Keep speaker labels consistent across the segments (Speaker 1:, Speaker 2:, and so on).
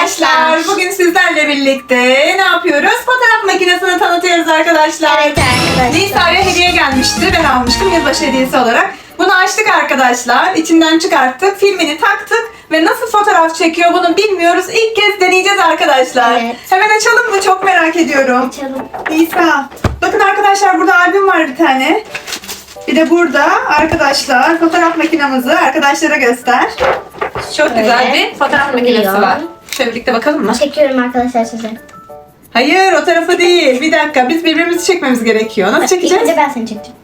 Speaker 1: arkadaşlar. Bugün sizlerle birlikte ne yapıyoruz? Fotoğraf makinesini tanıtıyoruz arkadaşlar.
Speaker 2: Evet arkadaşlar.
Speaker 1: Nisa'ya hediye gelmişti. Ben almıştım yılbaşı hediyesi olarak. Bunu açtık arkadaşlar. İçinden çıkarttık. Filmini taktık. Ve nasıl fotoğraf çekiyor bunu bilmiyoruz. İlk kez deneyeceğiz arkadaşlar.
Speaker 2: Evet.
Speaker 1: Hemen açalım mı? Çok merak ediyorum.
Speaker 2: Açalım.
Speaker 1: Nisa. Bakın arkadaşlar burada albüm var bir tane. Bir de burada arkadaşlar fotoğraf makinamızı arkadaşlara göster. Çok güzel
Speaker 2: Evet.
Speaker 1: bir fotoğraf makinesi var. Şöyle birlikte bakalım mı?
Speaker 2: Çekiyorum arkadaşlar size.
Speaker 1: Hayır o tarafı değil. Bir dakika biz birbirimizi çekmemiz gerekiyor. Nasıl
Speaker 2: İlk
Speaker 1: çekeceğiz?
Speaker 2: önce ben seni çekeceğim.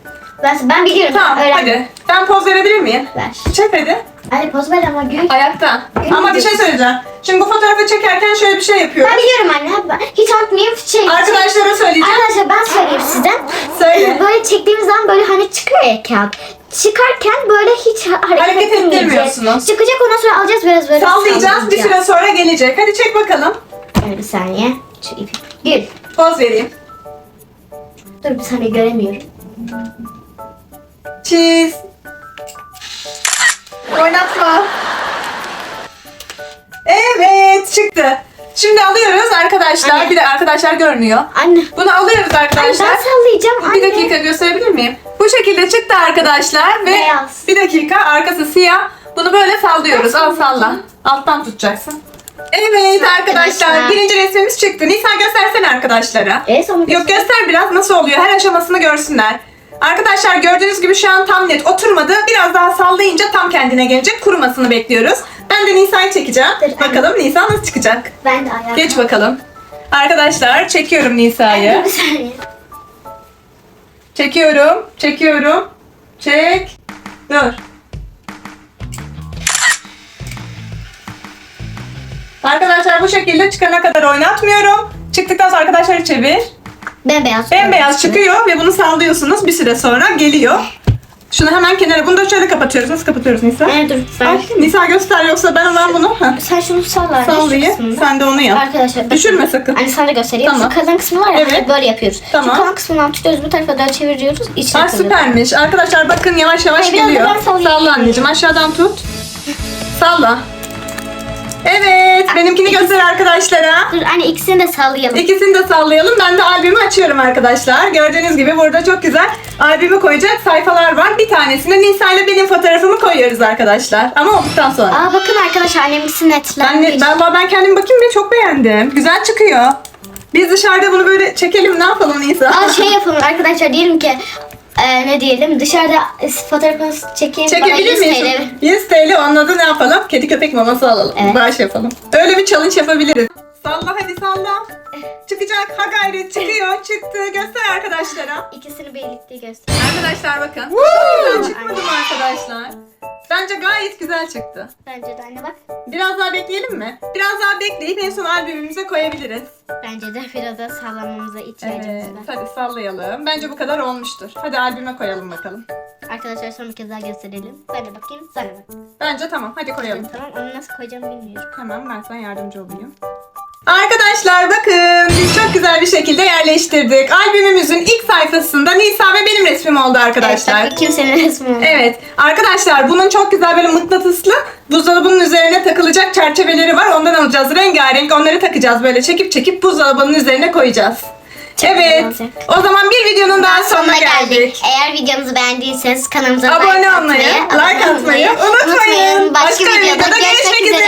Speaker 2: Ben, ben biliyorum.
Speaker 1: Tamam
Speaker 2: öğrendim.
Speaker 1: hadi. Ben poz verebilir miyim?
Speaker 2: Ver.
Speaker 1: Çek hadi.
Speaker 2: Hadi poz ver ama gül.
Speaker 1: Ayakta.
Speaker 2: Gülmeyecek.
Speaker 1: Ama bir şey söyleyeceğim. Şimdi bu fotoğrafı çekerken şöyle bir şey yapıyoruz.
Speaker 2: Ben biliyorum anne. Ben hiç unutmayayım. Şey,
Speaker 1: Arkadaşlara söyleyeceğim.
Speaker 2: Arkadaşlar ben söyleyeyim size.
Speaker 1: Söyle.
Speaker 2: Böyle çektiğimiz zaman böyle hani çıkıyor ya kağıt. Çıkarken böyle hiç ha- hareket,
Speaker 1: Hareket
Speaker 2: ettirmeyeceğiz.
Speaker 1: ettirmiyorsunuz.
Speaker 2: Çıkacak ondan sonra alacağız biraz böyle
Speaker 1: Sallayacağız bir süre sonra gelecek. Hadi çek bakalım.
Speaker 2: Yani bir saniye. Şu ipi. Gül.
Speaker 1: Poz vereyim.
Speaker 2: Dur bir saniye göremiyorum.
Speaker 1: Çiz. Oynatma. Evet çıktı. Şimdi alıyoruz arkadaşlar.
Speaker 2: Anne.
Speaker 1: Bir de arkadaşlar görmüyor.
Speaker 2: Anne.
Speaker 1: Bunu alıyoruz arkadaşlar.
Speaker 2: ben sallayacağım anne.
Speaker 1: Bir dakika gösterebilir miyim? Bu şekilde çıktı arkadaşlar ve
Speaker 2: Beyaz.
Speaker 1: bir dakika arkası siyah. Bunu böyle sallıyoruz. Al salla. Alttan tutacaksın. Evet arkadaşlar
Speaker 2: Arkadaşlar.
Speaker 1: birinci resmimiz çıktı. Nisa göstersene arkadaşlara.
Speaker 2: E sonra
Speaker 1: Yok göster biraz nasıl oluyor. Her aşamasını görsünler. Arkadaşlar gördüğünüz gibi şu an tam net oturmadı. Biraz daha sallayınca tam kendine gelecek. Kurumasını bekliyoruz. Ben de Nisa'yı çekeceğim.
Speaker 2: Dur,
Speaker 1: Bakalım Nisa nasıl çıkacak.
Speaker 2: Ben de ayağa
Speaker 1: Geç bakalım. Arkadaşlar çekiyorum Nisa'yı. Çekiyorum. Çekiyorum. Çek. Dur. Arkadaşlar bu şekilde çıkana kadar oynatmıyorum. Çıktıktan sonra arkadaşları çevir.
Speaker 2: Bembeyaz.
Speaker 1: Bembeyaz çıkıyor ve bunu sallıyorsunuz. Bir süre sonra geliyor. Şunu hemen kenara. Bunu da şöyle kapatıyoruz. Nasıl kapatıyoruz Nisa?
Speaker 2: Anne dur.
Speaker 1: Ay, Nisa göster yoksa ben ben bunu Heh,
Speaker 2: sen şunu salla. kısmını.
Speaker 1: Sen de onu yap.
Speaker 2: Arkadaşlar.
Speaker 1: Düşürme sakın.
Speaker 2: Hani sana da göstereyim.
Speaker 1: Tamam.
Speaker 2: Şu kalın kısmı var ya
Speaker 1: Evet.
Speaker 2: böyle yapıyoruz.
Speaker 1: Tamam.
Speaker 2: Şu kalın kısmından tutuyoruz bu tarafa doğru çeviriyoruz. İçine
Speaker 1: Ay süpermiş. Arkadaşlar bakın yavaş yavaş
Speaker 2: da
Speaker 1: geliyor. Salla anneciğim aşağıdan tut. Salla. Evet benimkini göster arkadaşlara.
Speaker 2: Dur anne ikisini de sallayalım.
Speaker 1: İkisini de sallayalım. Ben de albümü açıyorum arkadaşlar. Gördüğünüz gibi burada çok güzel albümü koyacak sayfalar var. Bir tanesine Nisa ile benim fotoğrafımı koyuyoruz arkadaşlar. Ama olduktan sonra.
Speaker 2: Aa bakın arkadaşlar anneminkisi
Speaker 1: Ben,
Speaker 2: netlenmiş.
Speaker 1: ben, ben kendim bakayım bir çok beğendim. Güzel çıkıyor. Biz dışarıda bunu böyle çekelim ne yapalım Nisa?
Speaker 2: Aa şey yapalım arkadaşlar diyelim ki e, ne diyelim dışarıda e, fotoğrafınızı çekeyim.
Speaker 1: Çekebilir
Speaker 2: 100
Speaker 1: miyiz?
Speaker 2: TL.
Speaker 1: 100 TL onun adı ne yapalım? Kedi köpek maması alalım.
Speaker 2: Evet.
Speaker 1: Bağış yapalım. Öyle bir challenge yapabiliriz. Salla hadi salla. Çıkacak ha gayret çıkıyor çıktı göster arkadaşlara.
Speaker 2: İkisini birlikte göster.
Speaker 1: Arkadaşlar bakın. Güzel çıkmadı mı arkadaşlar? Bence gayet güzel çıktı.
Speaker 2: Bence de anne bak.
Speaker 1: Biraz daha bekleyelim mi? Biraz daha bekleyip en son albümümüze koyabiliriz.
Speaker 2: Bence de biraz da sallamamıza ihtiyacımız
Speaker 1: Evet,
Speaker 2: var.
Speaker 1: hadi sallayalım. Bence bu kadar olmuştur. Hadi albüme koyalım bakalım.
Speaker 2: Arkadaşlar son bir kez daha gösterelim. Ben de bakayım sana bak.
Speaker 1: Bence tamam. Hadi koyalım.
Speaker 2: Tamam onu nasıl koyacağımı bilmiyorum.
Speaker 1: Hemen ben sana yardımcı olayım. Arkadaşlar bakın biz çok güzel bir şekilde yerleştirdik. Albümümüzün ilk sayfasında Nisa benim resmim oldu arkadaşlar.
Speaker 2: Evet, bak, kimsenin resmi olmadı.
Speaker 1: Evet arkadaşlar bunun çok güzel böyle mıknatıslı buzdolabının üzerine takılacak çerçeveleri var. Ondan alacağız rengarenk onları takacağız böyle çekip çekip buzdolabının üzerine koyacağız.
Speaker 2: Çok
Speaker 1: evet o zaman bir videonun daha
Speaker 2: sonuna
Speaker 1: geldik.
Speaker 2: geldik. Eğer videomuzu beğendiyseniz kanalımıza
Speaker 1: Abone
Speaker 2: like
Speaker 1: olmayı,
Speaker 2: atmayı,
Speaker 1: like atmayı unutmayın.
Speaker 2: Başka, videoda görüşmek üzere.